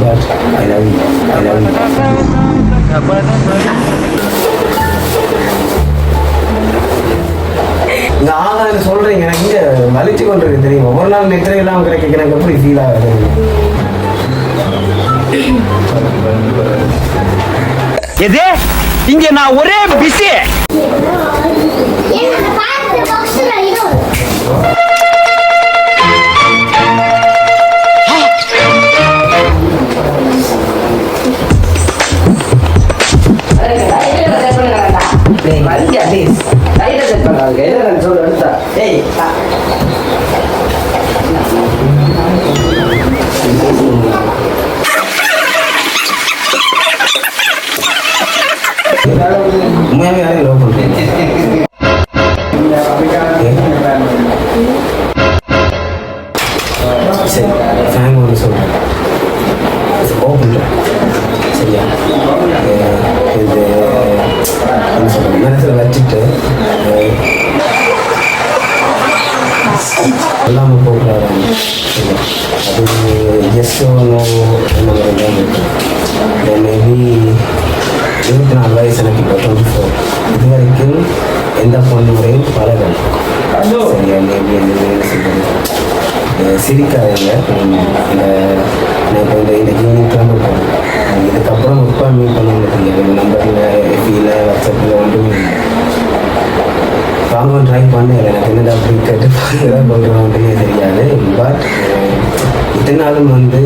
But I love you. I love you. இந்த ஆகான்னு சொல்றீங்க எனக்கு இங்க வலிச்சு கொண்டிருக்கு தெரியுமா? ஒரு நாள் நித்திரை எல்லாம் கிடைக்க எனக்கு எப்படி ஃபீல் ஆகுது? எது? இங்க நான் ஒரே பிஸி உண்மையாவே யாரையும் லவ் பண்றீங்க சரி ஃபேன் ஒன்று சொல்கிறேன் ஓப்பன் சரியா மனசில் வச்சுட்டு எல்லாமே போகிறாரு அது ஜஸ்ட் ஒன்று என்ன மாதிரி மேபி இருபத்தி நாலு வயசு எனக்கு இப்போ டுவெண்ட்டி ஃபோர் இது வரைக்கும் எந்த பொண்ணு முறையும் பழகல சரியா மேபி சிரிக்காதீங்க நான் இப்போ இந்த இந்த ஈவினிங் கிளம்ப போகிறேன் இதுக்கப்புறம் இப்போ மீட் பண்ண முடியாது எங்கள் நம்பரில் எஃபியில் வாட்ஸ்அப்பில் ஒன்றுமே இல்லை. வாங்க ட்ரை பண்ணல எனக்கு என்னடா அப்படி கேட்டு தான் பண்ணுறோன்றே தெரியாது. பட் இத்தனை நாளும் வந்து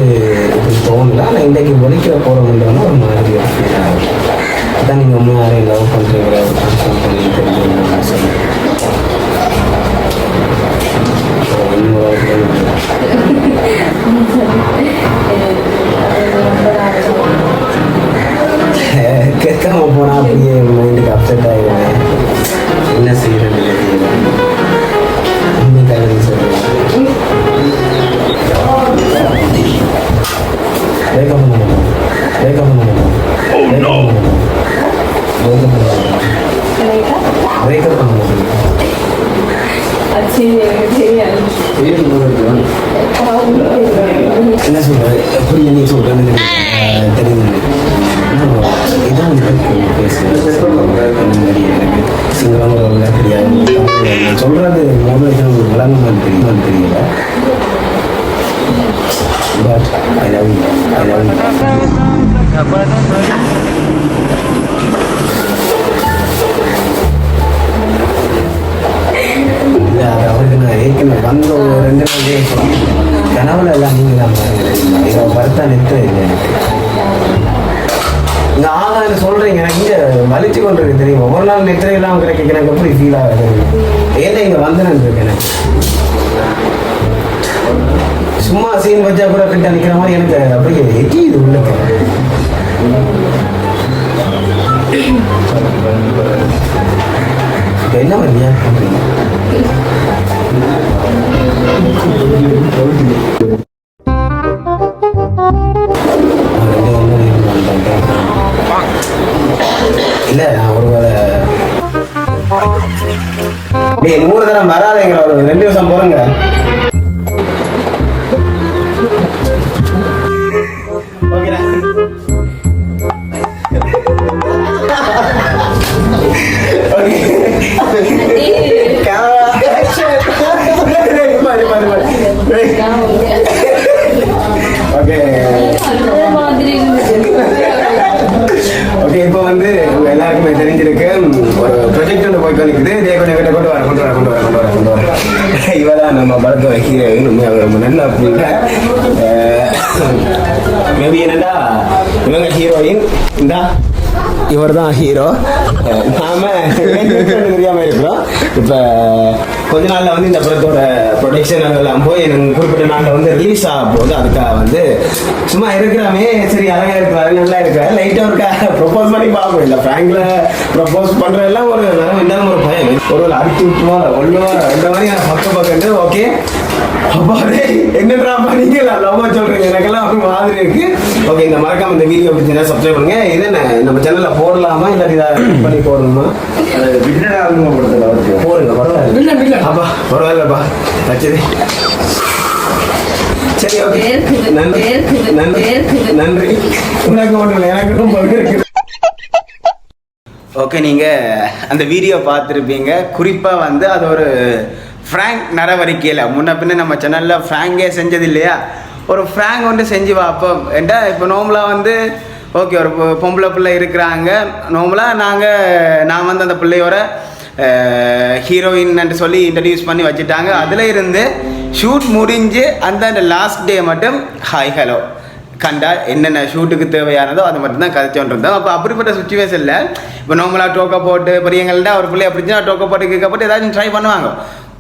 இப்படி தோணல. ஆனால் இன்றைக்கு ஒழிக்க போகிறோம்ன்றோன்னா ஒரு மாதிரி ஃபீல் ஆகும் அதான் நீங்கள் ஒன்றும் யாரையும் லவ் பண்ணுறீங்க கேட்காம போனால் அப்படியே மைண்டுக்கு அப்செட் ஆகிடுவேன் என்ன செய்யறது தெரியல உண்மை கல்வி சொல்லுவேன் பிரேக்கப் பண்ண மாட்டோம் பிரேக்கப் பண்ண மாட்டோம் பிரேக்கப் பண்ண மாட்டோம் பிரேக்கப் பண்ண மாட்டோம் என்ன சொல்றது எப்படி என்ன சொல்றது மொபைல் உங்களுக்கு தெரியல. But I love you I love you இல்லை அது அவருக்கு நான் ஏற்கனவே வந்த ஒரு ரெண்டு நாள் கனவுல எல்லாம் நீங்கள் தான் பாருங்க இதை நிறுத்த இல்லை எனக்கு. இந்த ஆகான்னு சொல்றீங்க எனக்கு இங்க வலிச்சு கொண்டிருக்கு தெரியுமா? ஒரு நாள் நித்திரை எல்லாம் கிடைக்க எனக்கு எப்படி ஃபீல் ஆகுது? ஏன்னா இங்கே வந்தனன் இருக்கு எனக்கு. சும்மா சீன் வச்சா கூட கிட்ட நிற்கிற மாதிரி எனக்கு அப்படியே எரியுது உள்ளுக்கு. இப்ப என்ன பண்ணியா? இல்லை பண்றீங்க நான் ஒரு வேளை டேய் நூறு தரம் வராதேங்கிற ஒரு ரெண்டு நிமிஷம் போறேங்க. தெரிஞ்சிருக்கு ப்ரொஜெக்ட் ஒன்று போய் நிற்குது இதே கொண்டு கிட்ட கொண்டு வர கொண்டு வர கொண்டு வர கொண்டு வர கொண்டு வர. இவதான் நம்ம படத்தோட ஹீரோயின் உண்மையாக ரொம்ப நல்ல அப்படின்னா மேபி என்னடா இவங்க ஹீரோயின். இந்தா. இவர் தான் ஹீரோ நாம தெரியாம இருக்கிறோம். இப்ப கொஞ்ச நாள்ல வந்து இந்த படத்தோட ப்ரொடக்ஷன் அதெல்லாம் போய் எனக்கு குறிப்பிட்ட நாளில் வந்து ரிலீஸ் ஆக போகுது. அதுக்காக வந்து சும்மா இருக்கிறாமே. சரி அழகா இருக்கிறாரு நல்லா இருக்கிறாரு லைட்டா இருக்கா? ப்ரொபோஸ் பண்ணி பார்க்க இல்ல ஃப்ராங்க்ல ப்ரொபோஸ் பண்ற எல்லாம் ஒரு நரம் இல்லாம ஒரு பயம். ஒரு அடுத்து விட்டுருவோம் ஒல்லுவோம் இந்த மாதிரி பக்கம் பக்கம் ஓகே அப்பா டேய் என்னடா பண்ணீங்க லவ் சொல்றீங்க எனக்கெல்லாம் அப்படி மாதிரி இருக்கு. ஓகே இந்த மறக்காம இந்த வீடியோ பிடிச்சிருந்தா சப்ஸ்கிரைப் பண்ணுங்க. இது என்ன? நம்ம சேனல்ல போடலாமா? இல்ல இதை பண்ணி போடணுமா? போடுங்க பரவாயில்ல. அப்பா பரவாயில்லப்பா வச்சது சரி ஓகே நன்றி. நன்றி. நன்றி. உனக்கு ஒன்றும் இல்லை எனக்கு ரொம்ப இருக்குது ஓகே நீங்கள் அந்த வீடியோ பார்த்துருப்பீங்க. குறிப்பாக வந்து அது ஒரு ஃப்ராங்க் நடவடிக்கையில் முன்ன பின்ன நம்ம சேனலில் ஃப்ராங்கே செஞ்சது இல்லையா ஒரு ஃப்ராங்க் வந்து செஞ்சு பார்ப்போம் ஏன்டா இப்போ நோம்பலாக வந்து ஓகே ஒரு பொம்பளை பிள்ளை இருக்கிறாங்க. நோம்பலாக நாங்கள் நான் வந்து அந்த பிள்ளையோட ஹீரோயின் சொல்லி இன்ட்ரடியூஸ் பண்ணி வச்சுட்டாங்க. அதில் இருந்து ஷூட் முடிஞ்சு அந்த அந்த லாஸ்ட் டே மட்டும் ஹாய் ஹலோ கண்டா என்னென்ன ஷூட்டுக்கு தேவையானதோ அது மட்டும் தான் கதைச்சோன்னு இருந்தோம். அப்போ அப்படிப்பட்ட சுச்சுவேஷனில் இப்போ நார்மலாக டோக்கா போட்டு பெரியங்கள்ட்ட ஒரு பிள்ளை அப்படி டோக்கா போட்டு கேட்க போட்டு ஏதாச்சும் ட்ரை பண்ணுவாங்க.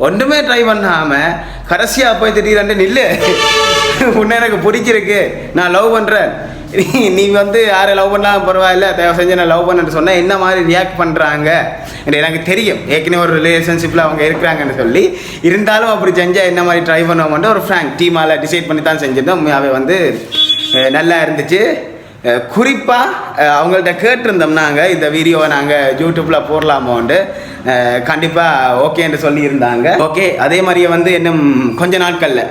ஒன்றுமே ட்ரை பண்ணாமல் கடைசியாக போய் திடீரென்று நில்லு. உன்னை எனக்கு பிடிச்சிருக்கு. நான் லவ் பண்ணுறேன் நீ வந்து யாரை லவ் பண்ணாலும் பரவாயில்ல தயவு செஞ்சு நான் லவ் பண்ணுன்னு சொன்னால் என்ன மாதிரி ரியாக்ட் பண்ணுறாங்க எனக்கு தெரியும். ஏற்கனவே ஒரு ரிலேஷன்ஷிப்பில் அவங்க இருக்கிறாங்கன்னு சொல்லி. இருந்தாலும் அப்படி செஞ்சால் என்ன மாதிரி ட்ரை பண்ணுவோம்ட்டு ஒரு ஃப்ராங்க் டீமால் டிசைட் பண்ணி தான் செஞ்சிருந்தோம். உண்மையாகவே வந்து நல்லா இருந்துச்சு. குறிப்பாக அவங்கள்ட்ட கேட்டிருந்தோம் நாங்கள் இந்த வீடியோவை நாங்கள் யூடியூப்பில் போடலாமோன்ட்டு. கண்டிப்பாக ஓகேன்னு சொல்லியிருந்தாங்க. ஓகே அதே மாதிரியே வந்து இன்னும் கொஞ்ச நாட்களில்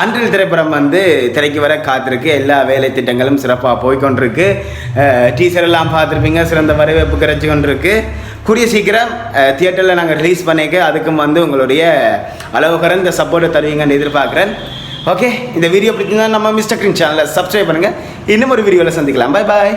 அன்றில் திரைப்படம் வந்து திரைக்கு வர காத்திருக்கு. எல்லா வேலை திட்டங்களும் சிறப்பாக போய்கொண்டிருக்கு. டீசர் எல்லாம் பார்த்துருப்பீங்க சிறந்த வரவேற்பு கிடைச்சி கொண்டிருக்கு கூடிய சீக்கிரம் தியேட்டரில் நாங்கள் ரிலீஸ் பண்ணிக்க அதுக்கும் வந்து உங்களுடைய அளவு குறைந்த சப்போர்ட்டை தருவீங்கன்னு எதிர்பார்க்குறேன். ஓகே இந்த வீடியோ பிடிச்சிருந்தா நம்ம மிஸ்டர் கிரீன் சேனலை சப்ஸ்கிரைப் பண்ணுங்கள் இன்னும் ஒரு வீடியோவில் சந்திக்கலாம். Bye bye